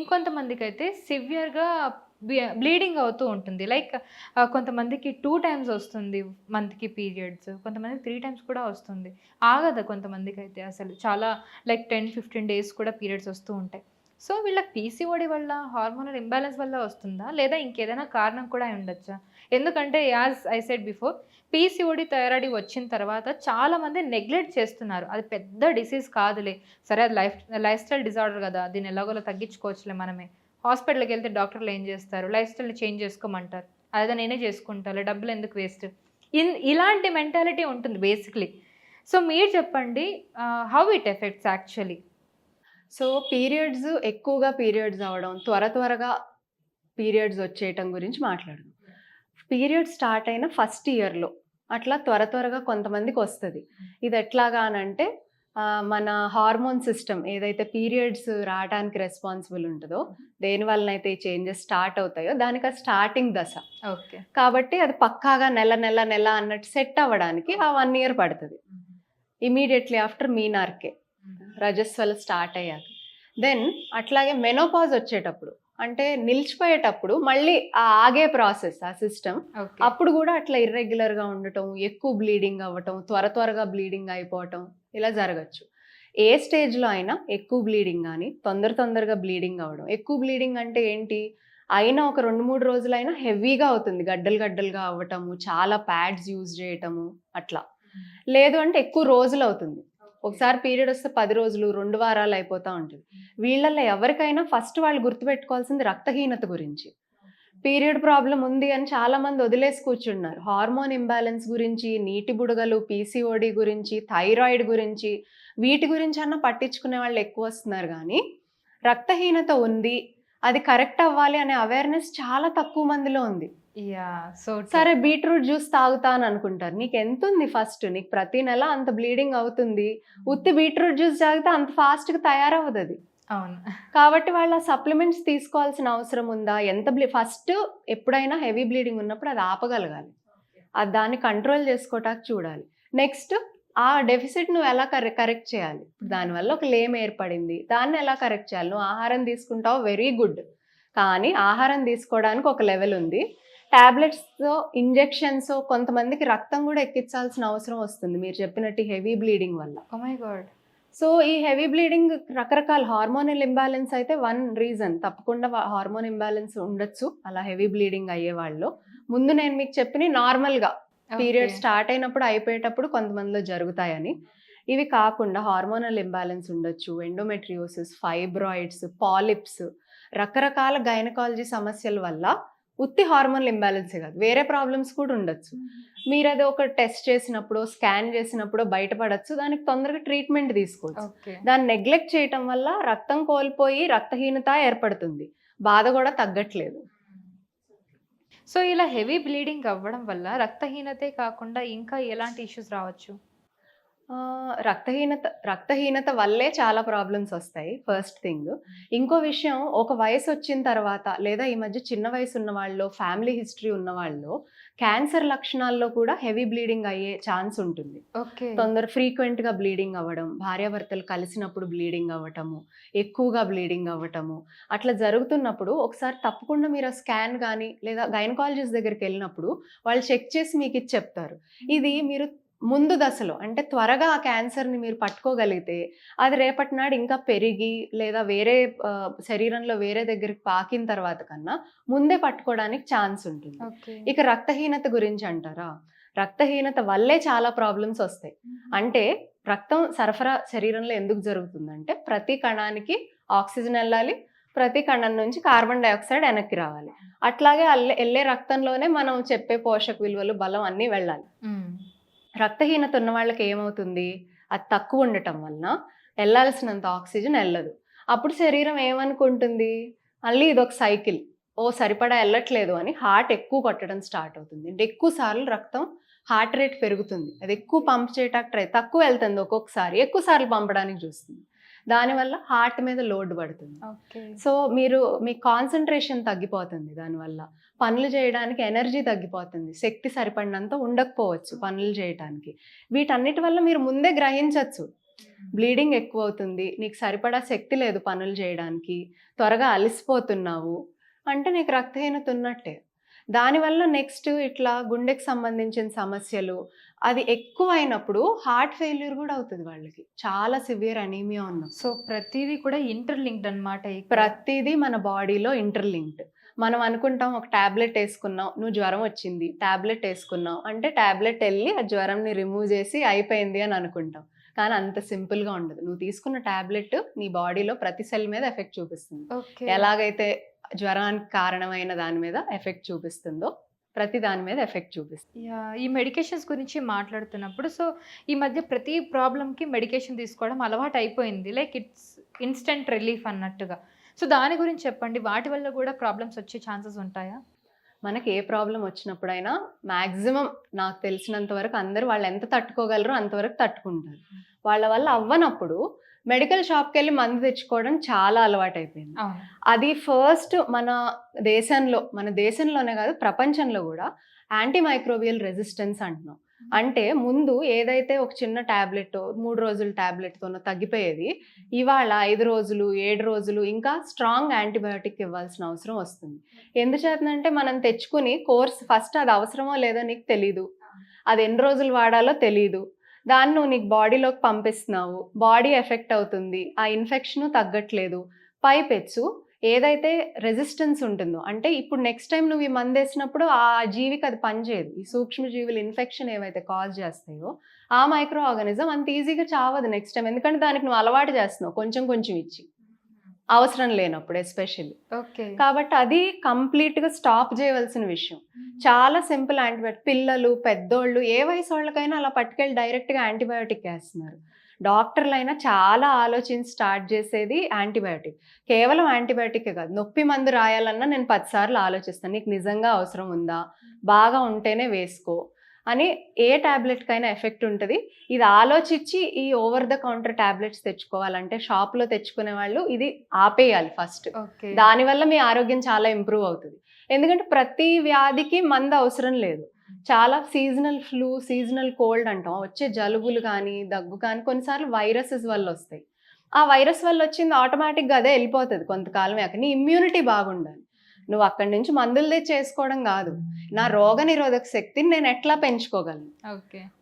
ఇంకొంతమందికి అయితే సివియర్గా బ్లీడింగ్ అవుతూ ఉంటుంది. లైక్ కొంతమందికి టూ టైమ్స్ వస్తుంది మంత్కి పీరియడ్స్ కొంతమందికి త్రీ టైమ్స్ కూడా వస్తుంది. ఆగదు కొంతమందికి అయితే అసలు. చాలా లైక్ టెన్ ఫిఫ్టీన్ డేస్ కూడా పీరియడ్స్ వస్తూ ఉంటాయి. సో వీళ్ళకి పీసీఓడి వల్ల హార్మోనల్ ఇంబ్యాలెన్స్ వల్ల వస్తుందా? లేదా ఇంకేదైనా కారణం కూడా అయి ఉండొచ్చా? ఎందుకంటే as I said before PCOD thyroid వచ్చిన తర్వాత చాలామంది నెగ్లెక్ట్ చేస్తున్నారు. అది పెద్ద డిసీజ్ కాదులే. సరే అది లైఫ్ లైఫ్ స్టైల్ డిజార్డర్ కదా. దీన్ని ఎలాగోలా తగ్గించుకోవచ్చులే మనమే. హాస్పిటల్కి వెళ్తే డాక్టర్లు ఏం చేస్తారు? లైఫ్ స్టైల్ని చేంజ్ చేసుకోమంటారు. అదే నేనే చేసుకుంటాను డబ్బులు ఎందుకు వేస్ట్ ఇన్ ఇలాంటి మెంటాలిటీ ఉంటుంది బేసిక్లీ సో మీరు చెప్పండి how it affects actually so periods ఎక్కువగా పీరియడ్స్ అవడం త్వర త్వరగా పీరియడ్స్ వచ్చేయటం గురించి మాట్లాడదాం. పీరియడ్ స్టార్ట్ అయిన ఫస్ట్ ఇయర్లో అట్లా త్వర త్వరగా కొంతమందికి వస్తుంది. ఇది ఎట్లాగా అని అంటే మన హార్మోన్ సిస్టమ్ ఏదైతే పీరియడ్స్ రావడానికి రెస్పాన్సిబుల్ ఉంటుందో దేని వలన అయితే ఈ చేంజెస్ స్టార్ట్ అవుతాయో దానికి ఆ స్టార్టింగ్ దశ. ఓకే. కాబట్టి అది పక్కాగా నెల నెల నెల అన్నట్టు సెట్ అవ్వడానికి ఆ వన్ ఇయర్ పడుతుంది. Immediately after menarche. రజస్వల స్టార్ట్ అయ్యాక. దెన్ అట్లాగే మెనోపాజ్ వచ్చేటప్పుడు అంటే నిలిచిపోయేటప్పుడు మళ్ళీ ఆ ఆగే ప్రాసెస్ ఆ సిస్టమ్ అప్పుడు కూడా అట్లా ఇర్రెగ్యులర్గా ఉండటం ఎక్కువ బ్లీడింగ్ అవ్వటం త్వర త్వరగా బ్లీడింగ్ అయిపోవటం ఇలా జరగచ్చు. ఏ స్టేజ్లో అయినా ఎక్కువ బ్లీడింగ్ కానీ తొందర తొందరగా బ్లీడింగ్ అవ్వడం. ఎక్కువ బ్లీడింగ్ అంటే ఏంటి? అయినా ఒక రెండు మూడు రోజులైనా హెవీగా అవుతుంది. గడ్డలు గడ్డలుగా అవ్వటము చాలా ప్యాడ్స్ యూజ్ చేయటము అట్లా. లేదు అంటే ఎక్కువ రోజులు అవుతుంది. ఒకసారి పీరియడ్ వస్తే పది రోజులు రెండు వారాలు అయిపోతూ ఉంటుంది. వీళ్ళల్లో ఎవరికైనా ఫస్ట్ వాళ్ళు గుర్తుపెట్టుకోవాల్సింది రక్తహీనత గురించి. పీరియడ్ ప్రాబ్లం ఉంది అని చాలా మంది వదిలేసి కూర్చున్నారు. హార్మోన్ ఇంబ్యాలెన్స్ గురించి నీటి బుడగలు పీసీఓడి గురించి థైరాయిడ్ గురించి వీటి గురించి అన్న పట్టించుకునే వాళ్ళు ఎక్కువ వస్తున్నారు కానీ రక్తహీనత ఉంది అది కరెక్ట్ అవ్వాలి అనే అవేర్నెస్ చాలా తక్కువ మందిలో ఉంది. యా సో సరే బీట్రూట్ జ్యూస్ తాగుతాను అనుకుంటారు నీకు ఎంత ఉంది ఫస్ట్? నీకు ప్రతి నెల అంత బ్లీడింగ్ అవుతుంది. ఉత్తి బీట్రూట్ జ్యూస్ తాగితే అంత ఫాస్ట్గా తయారవ్వదు అది. అవును. కాబట్టి వాళ్ళ సప్లిమెంట్స్ తీసుకోవాల్సిన అవసరం ఉందా? ఎంత బ్లీ ఫస్ట్ ఎప్పుడైనా హెవీ బ్లీడింగ్ ఉన్నప్పుడు అది ఆపగలగాలి. అది దాన్ని కంట్రోల్ చేసుకోవటానికి చూడాలి. నెక్స్ట్ ఆ డెఫిసిట్ నువ్వు ఎలా కరె కరెక్ట్ చేయాలి? ఇప్పుడు దానివల్ల ఒక లేమ్ ఏర్పడింది. దాన్ని ఎలా కరెక్ట్ చేయాలి? నువ్వు ఆహారం తీసుకుంటావు వెరీ గుడ్. కానీ ఆహారం తీసుకోవడానికి ఒక లెవెల్ ఉంది. టాబ్లెట్స్తో ఇంజెక్షన్స్ కొంతమందికి రక్తం కూడా ఎక్కించాల్సిన అవసరం వస్తుంది. మీరు చెప్పినట్టు హెవీ బ్లీడింగ్ వల్ల. మై గాడ్ సో ఈ హెవీ బ్లీడింగ్ రకరకాల హార్మోనల్ ఇంబ్యాలెన్స్ అయితే వన్ రీజన్. తప్పకుండా హార్మోన్ ఇంబ్యాలెన్స్ ఉండొచ్చు. అలా హెవీ బ్లీడింగ్ అయ్యే వాళ్ళు. ముందు నేను మీకు చెప్పిన నార్మల్గా. పీరియడ్ స్టార్ట్ అయినప్పుడు అయిపోయేటప్పుడు కొంతమందిలో జరుగుతాయని. ఇవి కాకుండా హార్మోనల్ ఇంబ్యాలెన్స్ ఉండొచ్చు. ఎండోమెట్రియోసిస్ ఫైబ్రాయిడ్స్ పాలిప్స్ రకరకాల గైనకాలజీ సమస్యల వల్ల ఉత్తి హార్మోనల్ ఇంబ్యాలెన్సే కాదు వేరే ప్రాబ్లమ్స్ కూడా ఉండొచ్చు. మీరు అది ఒక టెస్ట్ చేసినప్పుడు స్కాన్ చేసినప్పుడు బయటపడచ్చు దానికి తొందరగా ట్రీట్మెంట్ తీసుకోవచ్చు. దాన్ని నెగ్లెక్ట్ చేయటం వల్ల రక్తం కోల్పోయి రక్తహీనత ఏర్పడుతుంది. బాధ కూడా తగ్గట్లేదు. సో ఇలా హెవీ బ్లీడింగ్ అవ్వడం వల్ల రక్తహీనతే కాకుండా ఇంకా ఎలాంటి ఇష్యూస్ రావచ్చు? రక్తహీనత రక్తహీనత వల్లే చాలా ప్రాబ్లమ్స్ వస్తాయి ఫస్ట్ థింగ్ ఇంకో విషయం ఒక వయసు వచ్చిన తర్వాత లేదా ఈ మధ్య చిన్న వయసు ఉన్న వాళ్ళు ఫ్యామిలీ హిస్టరీ ఉన్న వాళ్ళు క్యాన్సర్ లక్షణాల్లో కూడా హెవీ బ్లీడింగ్ అయ్యే ఛాన్స్ ఉంటుంది. ఓకే. తొందర ఫ్రీక్వెంట్గా బ్లీడింగ్ అవ్వడం భార్యాభర్తలు కలిసినప్పుడు బ్లీడింగ్ అవ్వటము ఎక్కువగా బ్లీడింగ్ అవ్వటము అట్లా జరుగుతున్నప్పుడు ఒకసారి తప్పకుండా మీరు స్కాన్ కానీ లేదా గైనకాలజిస్ట్ దగ్గరికి వెళ్ళినప్పుడు వాళ్ళు చెక్ చేసి మీకు ఇది చెప్తారు. ఇది మీరు ముందు దశలో అంటే త్వరగా ఆ క్యాన్సర్ని మీరు పట్టుకోగలిగితే అది రేపటి నాడు ఇంకా పెరిగి లేదా వేరే శరీరంలో వేరే దగ్గరికి పాకిన తర్వాత కన్నా ముందే పట్టుకోవడానికి ఛాన్స్ ఉంటుంది. ఇక రక్తహీనత గురించి అంటారా? రక్తహీనత వల్లే చాలా ప్రాబ్లమ్స్ వస్తాయి. అంటే రక్తం సరఫరా శరీరంలో ఎందుకు జరుగుతుందంటే ప్రతి కణానికి ఆక్సిజన్ వెళ్ళాలి ప్రతి కణం నుంచి కార్బన్ డైఆక్సైడ్ వెనక్కి రావాలి. అట్లాగే అల్లే వెళ్ళే రక్తంలోనే మనం చెప్పే పోషక విలువలు బలం అన్నీ వెళ్ళాలి. రక్తహీనత ఉన్న వాళ్ళకి ఏమవుతుంది? అది తక్కువ ఉండటం వలన వెళ్ళాల్సినంత ఆక్సిజన్ వెళ్ళదు. అప్పుడు శరీరం ఏమనుకుంటుంది? మళ్ళీ ఇదొక సైకిల్. ఓ సరిపడా వెళ్ళట్లేదు అని హార్ట్ ఎక్కువ కొట్టడం స్టార్ట్ అవుతుంది. అంటే ఎక్కువ సార్లు రక్తం హార్ట్ రేట్ పెరుగుతుంది. అది ఎక్కువ పంప్ చేయటానికి ట్రై తక్కువ వెళ్తుంది ఒక్కొక్కసారి. ఎక్కువ సార్లు పంపడానికి చూస్తుంది. దానివల్ల హార్ట్ మీద లోడ్ పడుతుంది. సో మీరు మీ కాన్సన్ట్రేషన్ తగ్గిపోతుంది దానివల్ల. పనులు చేయడానికి ఎనర్జీ తగ్గిపోతుంది. శక్తి సరిపడినంత ఉండకపోవచ్చు పనులు చేయడానికి వీటన్నిటి వల్ల మీరు ముందే గ్రహించవచ్చు బ్లీడింగ్ ఎక్కువ అవుతుంది నీకు సరిపడా శక్తి లేదు పనులు చేయడానికి. త్వరగా అలసిపోతున్నావు. అంటే నీకు రక్తహీనత ఉన్నట్టే. దానివల్ల నెక్స్ట్ ఇట్లా గుండెకి సంబంధించిన సమస్యలు అది ఎక్కువ అయినప్పుడు హార్ట్ ఫెయిల్యూర్ కూడా అవుతుంది వాళ్ళకి. చాలా సివియర్ అనీమియా ఉన్నప్పుడు. సో ప్రతిదీ కూడా ఇంటర్లింక్డ్ అనమాట ప్రతిదీ మన బాడీలో ఇంటర్లింక్డ్. మనం అనుకుంటాం ఒక టాబ్లెట్ వేసుకున్నావు నువ్వు జ్వరం వచ్చింది టాబ్లెట్ వేసుకున్నావు. అంటే టాబ్లెట్ వెళ్ళి ఆ జ్వరంని రిమూవ్ చేసి అయిపోయింది అని అనుకుంటాం. కానీ అంత సింపుల్గా ఉండదు. నువ్వు తీసుకున్న టాబ్లెట్ నీ బాడీలో ప్రతి సెల్ మీద ఎఫెక్ట్ చూపిస్తుంది. ఓకే. ఎలాగైతే జ్వరానికి కారణమైన దాని మీద ఎఫెక్ట్ చూపిస్తుందో ప్రతి దాని మీద ఎఫెక్ట్ చూపిస్తుంది. ఈ మెడికేషన్స్ గురించి మాట్లాడుతున్నప్పుడు సో ఈ మధ్య ప్రతి ప్రాబ్లంకి మెడికేషన్ తీసుకోవడం అలవాటు అయిపోయింది లైక్ ఇట్స్ ఇన్స్టెంట్ రిలీఫ్ అన్నట్టుగా. సో దాని గురించి చెప్పండి. వాటి వల్ల కూడా ప్రాబ్లమ్స్ వచ్చే ఛాన్సెస్ ఉంటాయా? మనకి ఏ ప్రాబ్లం వచ్చినప్పుడైనా మ్యాక్సిమం నాకు తెలిసినంత వరకు అందరూ వాళ్ళు ఎంత తట్టుకోగలరో అంతవరకు తట్టుకుంటారు. వాళ్ళ వల్ల అవ్వనప్పుడు మెడికల్ షాప్కి వెళ్ళి మందు తెచ్చుకోవడం చాలా అలవాటు అయిపోయింది అది ఫస్ట్ మన దేశంలో మన దేశంలోనే కాదు ప్రపంచంలో కూడా యాంటీ మైక్రోబియల్ రెసిస్టెన్స్ అంటున్నాం. అంటే ముందు ఏదైతే ఒక చిన్న టాబ్లెట్ మూడు రోజుల టాబ్లెట్తోనో తగ్గిపోయేది ఇవాళ ఐదు రోజులు ఏడు రోజులు ఇంకా స్ట్రాంగ్ యాంటీబయాటిక్ ఇవ్వాల్సిన అవసరం వస్తుంది. ఎందుచేతనంటే మనం తెచ్చుకుని కోర్స్ ఫస్ట్ అది అవసరమో లేదో నీకు తెలీదు. అది ఎన్ని రోజులు వాడాలో తెలీదు. దాన్ని నువ్వు నీకు బాడీలోకి పంపిస్తున్నావు. బాడీ ఎఫెక్ట్ అవుతుంది. ఆ ఇన్ఫెక్షన్ తగ్గట్లేదు. పైపెచ్చు. ఏదైతే రెసిస్టెన్స్ ఉంటుందో అంటే ఇప్పుడు నెక్స్ట్ టైం నువ్వు ఈ మందు వేసినప్పుడు ఆ జీవికి అది పనిచేయదు. ఈ సూక్ష్మజీవులు ఇన్ఫెక్షన్ ఏవైతే కాజ్ చేస్తాయో ఆ మైక్రో ఆర్గానిజం అంత ఈజీగా చావదు నెక్స్ట్ టైం. ఎందుకంటే దానికి నువ్వు అలవాటు చేస్తున్నావు. కొంచెం కొంచెం ఇచ్చి. అవసరం లేనప్పుడు ఎస్పెషల్లీ. ఓకే. కాబట్టి అది కంప్లీట్గా స్టాప్ చేయవలసిన విషయం. చాలా సింపుల్ యాంటీబయాటిక్ పిల్లలు పెద్దోళ్ళు ఏ వయసు వాళ్ళకైనా అలా పట్టుకెళ్ళి డైరెక్ట్గా యాంటీబయాటిక్ వేస్తున్నారు. డాక్టర్లు అయినా చాలా ఆలోచించి స్టార్ట్ చేసేది యాంటీబయాటిక్. కేవలం యాంటీబయాటిక్ కాదు. నొప్పి మందు రాయాలన్నా నేను పదిసార్లు ఆలోచిస్తాను. నీకు నిజంగా అవసరం ఉందా? బాగా ఉంటేనే వేసుకో. అని ఏ టాబ్లెట్కైనా ఎఫెక్ట్ ఉంటుంది. ఇది ఆలోచించి ఈ ఓవర్ ద కౌంటర్ టాబ్లెట్స్ తెచ్చుకోవాలంటే షాప్లో తెచ్చుకునే వాళ్ళు ఇది ఆపేయాలి ఫస్ట్. ఓకే. దానివల్ల మీ ఆరోగ్యం చాలా ఇంప్రూవ్ అవుతుంది. ఎందుకంటే ప్రతి వ్యాధికి మందు అవసరం లేదు. చాలా సీజనల్ ఫ్లూ సీజనల్ కోల్డ్ అంటాం. వచ్చే జలుబులు కానీ దగ్గు కానీ కొన్నిసార్లు వైరసెస్ వల్ల వస్తాయి. ఆ వైరస్ వల్ల వచ్చింది ఆటోమేటిక్గా అదే వెళ్ళిపోతుంది కొంతకాలం అక్కడ నీ ఇమ్యూనిటీ బాగుండాలి. నువ్వు అక్కడి నుంచి మందులు తెచ్చి చేసుకోవడం కాదు. నా రోగ నిరోధక శక్తిని నేను ఎట్లా పెంచుకోగలను?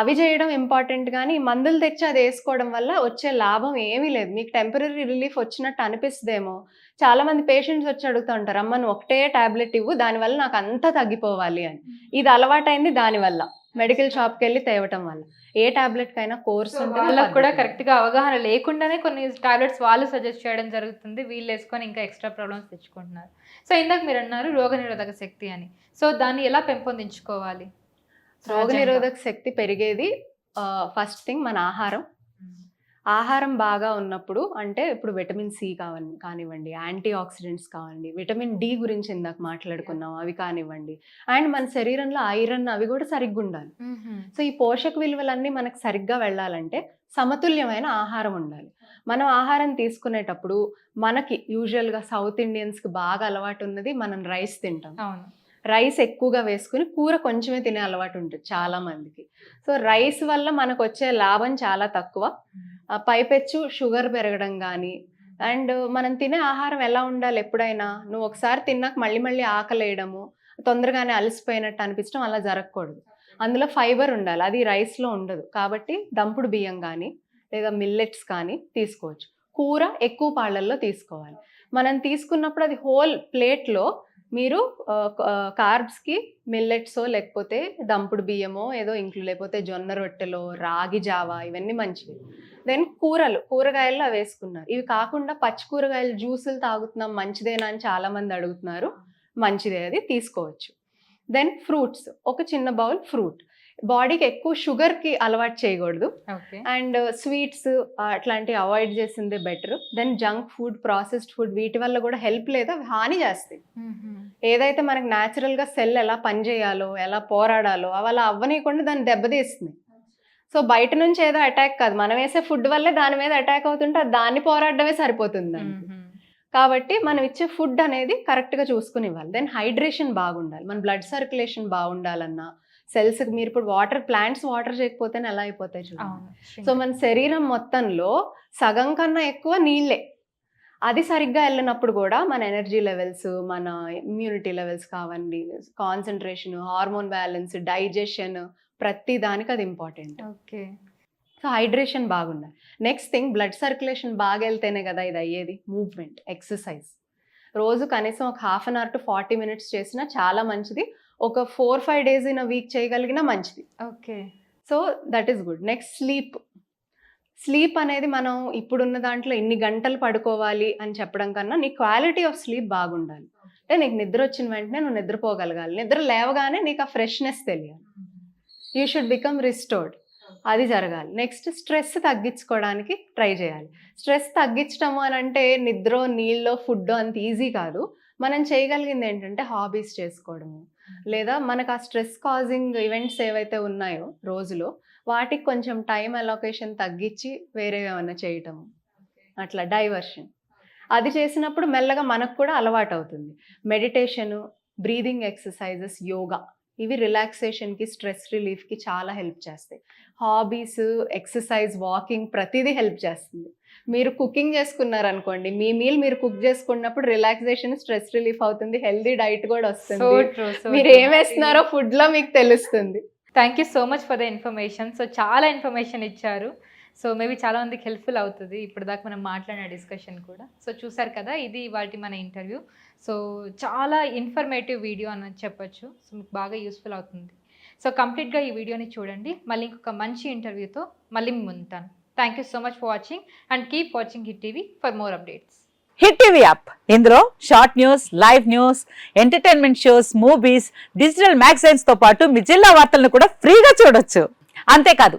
అవి చేయడం ఇంపార్టెంట్ కానీ మందులు తెచ్చి అది వేసుకోవడం వల్ల వచ్చే లాభం ఏమీ లేదు. మీకు టెంపరీ రిలీఫ్ వచ్చినట్టు అనిపిస్తుందేమో. చాలా మంది పేషెంట్స్ వచ్చి అడుగుతూ ఉంటారు అమ్మ నువ్వు ఒకటే టాబ్లెట్ ఇవ్వు దానివల్ల నాకు అంతా తగ్గిపోవాలి అని. ఇది అలవాటైంది దానివల్ల. మెడికల్ షాప్కి వెళ్ళి తేవటం వల్ల. ఏ టాబ్లెట్ కైనా కోర్స్ వాళ్ళకి కూడా పద్ధతి కరెక్ట్గా అవగాహన లేకుండానే కొన్ని టాబ్లెట్స్ వాళ్ళు సజెస్ట్ చేయడం జరుగుతుంది. వీళ్ళు వేసుకొని ఇంకా ఎక్స్ట్రా ప్రాబ్లమ్స్ తెచ్చుకుంటున్నారు. సో ఇందాక మీరు అన్నారు రోగనిరోధక శక్తి అని. సో దాన్ని ఎలా పెంపొందించుకోవాలి? రోగ నిరోధక శక్తి పెరిగేది ఫస్ట్ థింగ్ మన ఆహారం ఆహారం బాగా ఉన్నప్పుడు అంటే ఇప్పుడు విటమిన్ సి కావాలి కానివ్వండి యాంటీ ఆక్సిడెంట్స్ కావండి విటమిన్ డి గురించి ఇందాక మాట్లాడుకున్నాం అవి కానివ్వండి. అండ్ మన శరీరంలో ఐరన్ అవి కూడా సరిగ్గా ఉండాలి సో ఈ పోషక విలువలన్నీ మనకు సరిగ్గా వెళ్ళాలంటే సమతుల్యమైన ఆహారం ఉండాలి. మనం ఆహారం తీసుకునేటప్పుడు మనకి యూజువల్గా సౌత్ ఇండియన్స్కి బాగా అలవాటు ఉన్నది మనం రైస్ తింటాం. అవును. రైస్ ఎక్కువగా వేసుకుని కూర కొంచెమే తినే అలవాటు ఉంటుంది చాలా మందికి సో రైస్ వల్ల మనకు వచ్చే లాభం చాలా తక్కువ. పైపెచ్చు షుగర్ పెరగడం కానీ అండ్ మనం తినే ఆహారం ఎలా ఉండాలి ఎప్పుడైనా? నువ్వు ఒకసారి తిన్నాక మళ్ళీ మళ్ళీ ఆకలేయడము తొందరగానే అలసిపోయినట్టు అనిపించడం అలా జరగకూడదు. అందులో ఫైబర్ ఉండాలి. అది రైస్లో ఉండదు. కాబట్టి దంపుడు బియ్యం కానీ లేదా మిల్లెట్స్ కానీ తీసుకోవచ్చు. కూర ఎక్కువ పాళ్ళల్లో తీసుకోవాలి. మనం తీసుకున్నప్పుడు అది హోల్ ప్లేట్లో మీరు కార్బ్స్కి మిల్లెట్సో లేకపోతే దంపుడు బియ్యమో ఏదో ఇంక్లూ లేకపోతే జొన్న రొట్టెలో రాగి జావా ఇవన్నీ మంచివి. దెన్ కూరలు కూరగాయలు అవి వేసుకున్నారు. ఇవి కాకుండా పచ్చి కూరగాయలు జ్యూసులు తాగుతున్నాం మంచిదేనా అని చాలామంది అడుగుతున్నారు. మంచిదే అది తీసుకోవచ్చు. దెన్ ఫ్రూట్స్ ఒక చిన్న బౌల్ ఫ్రూట్. బాడీకి ఎక్కువ షుగర్కి అలవాటు చేయకూడదు. ఓకే. అండ్ స్వీట్స్ అట్లాంటివి అవాయిడ్ చేసిందే better. Then junk food processed food వీటి వల్ల కూడా హెల్ప్ లేదు హాని చేస్తాయి. ఏదైతే మనకు న్యాచురల్గా సెల్ ఎలా పనిచేయాలో ఎలా పోరాడాలో అవి అలా అవ్వనీయకుండా దాన్ని దెబ్బతీస్తుంది. సో బయట నుంచి ఏదో అటాక్ కాదు. మనం వేసే ఫుడ్ వల్లే దాని మీద అటాక్ అవుతుంటే దాన్ని పోరాడమే సరిపోతుంది. కాబట్టి మనం ఇచ్చే ఫుడ్ అనేది కరెక్ట్గా చూసుకుని ఇవ్వాలి. దెన్ హైడ్రేషన్ బాగుండాలి. మన బ్లడ్ సర్క్యులేషన్ బాగుండాలన్నా సెల్స్ మీరు ఇప్పుడు వాటర్ ప్లాంట్స్ వాటర్ చేయకపోతేనే ఎలా అయిపోతాయి చూడండి. సో మన శరీరం మొత్తంలో సగం కన్నా ఎక్కువ నీళ్ళే. అది సరిగ్గా వెళ్ళినప్పుడు కూడా మన ఎనర్జీ లెవెల్స్ మన ఇమ్యూనిటీ లెవెల్స్ కావండి. కాన్సన్ట్రేషన్ హార్మోన్ బ్యాలెన్స్ డైజెషన్ ప్రతి దానికి అది ఇంపార్టెంట్. ఓకే. సో హైడ్రేషన్ బాగుండాలి. నెక్స్ట్ థింగ్ బ్లడ్ సర్క్యులేషన్ బాగా వెళ్తేనే కదా ఇది అయ్యేది? Movement exercise. రోజు కనీసం ఒక half an hour to forty minutes చేసినా చాలా మంచిది. ఒక four five days in week చేయగలిగినా మంచిది. Okay. So that is good. Next sleep. Sleep అనేది మనం ఇప్పుడున్న దాంట్లో ఇన్ని గంటలు పడుకోవాలి అని చెప్పడం కన్నా నీ క్వాలిటీ ఆఫ్ స్లీప్ బాగుండాలి. అంటే నీకు నిద్ర వచ్చిన వెంటనే నువ్వు నిద్రపోగలగాలి. నిద్ర లేవగానే నీకు ఆ ఫ్రెష్నెస్ తెలియాలి. యూ షుడ్ బికమ్ రిస్టోర్డ్ అది జరగాలి. నెక్స్ట్ స్ట్రెస్ తగ్గించుకోవడానికి ట్రై చేయాలి. స్ట్రెస్ తగ్గించడం అని అంటే నిద్ర నీళ్ళో ఫుడ్ అంత ఈజీ కాదు. మనం చేయగలిగింది ఏంటంటే హాబీస్ చేసుకోవడము. లేదా మనకు ఆ స్ట్రెస్ కాజింగ్ ఈవెంట్స్ ఏవైతే ఉన్నాయో రోజులో వాటికి కొంచెం టైం అలొకేషన్ తగ్గించి వేరే ఏమైనా చేయటము. అట్లా డైవర్షన్ అది చేసినప్పుడు మెల్లగా మనకు కూడా అలవాటు అవుతుంది. మెడిటేషను బ్రీదింగ్ ఎక్సర్సైజెస్ యోగా ఇవి రిలాక్సేషన్కి స్ట్రెస్ రిలీఫ్కి చాలా హెల్ప్ చేస్తాయి. హాబీస్ ఎక్సర్సైజ్ వాకింగ్ ప్రతిదీ హెల్ప్ చేస్తుంది. మీరు కుకింగ్ చేసుకున్నారనుకోండి మీ మీల్ మీరు కుక్ చేసుకున్నప్పుడు రిలాక్సేషన్ స్ట్రెస్ రిలీఫ్ అవుతుంది హెల్దీ డైట్ కూడా వస్తుంది. మీరు ఏం వేస్తున్నారో ఫుడ్లో మీకు తెలుస్తుంది. Thank you so much for the information so చాలా ఇన్ఫర్మేషన్ ఇచ్చారు. సో మేబీ చాలామందికి హెల్ప్ఫుల్ అవుతుంది. ఇప్పుడు దాకా మనం మాట్లాడిన డిస్కషన్ కూడా. సో చూసారు కదా ఇది వాటి మన ఇంటర్వ్యూ. సో చాలా ఇన్ఫర్మేటివ్ వీడియో అని చెప్పొచ్చు. సో మీకు బాగా యూస్ఫుల్ అవుతుంది. సో కంప్లీట్గా ఈ వీడియోని చూడండి. మళ్ళీ ఇంకొక మంచి ఇంటర్వ్యూతో మళ్ళీ మేము ఉంటాను thank you so much for watching and keep watching Hit TV for more updates Hit TV app ఇందులో short news live news entertainment shows movies digital మ్యాగజైన్స్తో పాటు మీ జిల్లా వార్తలను కూడా ఫ్రీగా చూడొచ్చు. అంతేకాదు